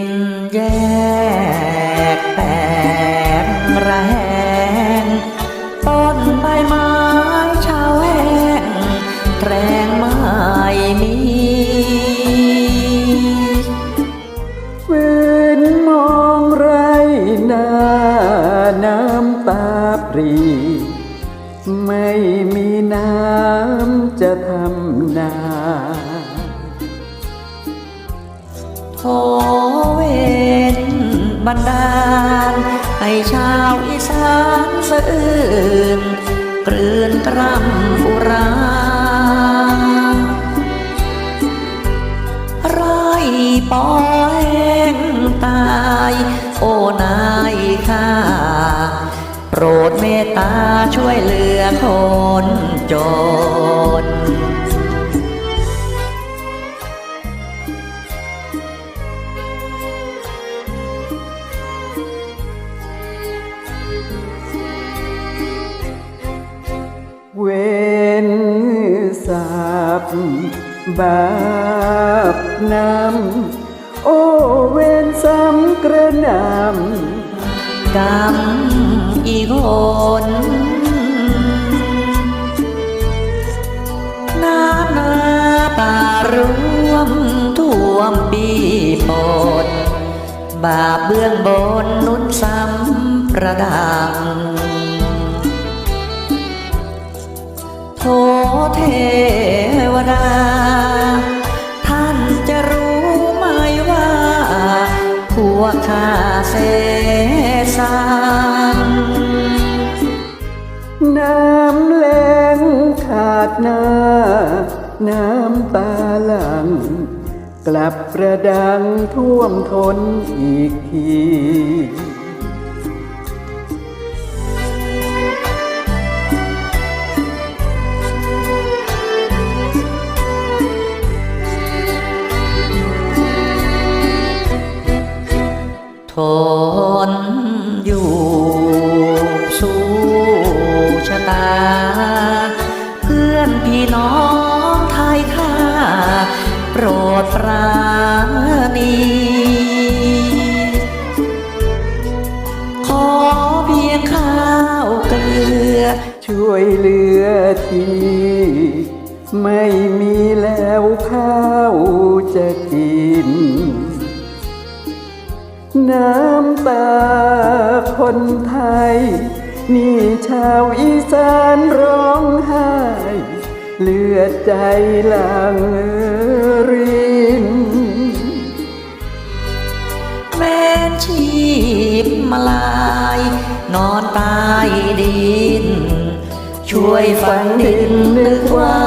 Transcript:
นแยกแตกระแหงต้นใบไม้ชาวแห้งแรงไม่มีฝืนมองไรหน้าน้ำตาปรี ไม่มีน้ำจะทำนา ขอเวนบันดาล ให้ชาวอีสานสะอื่นกลืนกรำอุราไรปอแห้งตาย โอนายข้าโปรดเมตตาช่วยเหลือคนจนาบบาปนำโอเวนซ้ำกระนำกรรมอีกคนน้ำนาตารวมท่วมปีปดบาปเบื้องบนนุนซ้ำประดังโทเท วกข้าเสสางน้ำแลงขาดหน้า น้ำตาหลัง กลับประดังท่วมทนอีกที ทนอยู่สู้ชะตา เพื่อนพี่น้องไทยข้าโปรดปราณีขอเพียงข้าวเกลือ ช่วยเหลือทีไม่มีแล้วข้าวจะกิน น้ำตาคนไทย นี่ชาวอีสานร้องไห้ เลือดใจหลังรินแม่ชีพมาลาย นอนตายดิน ช่วยฝังดินนึกว่า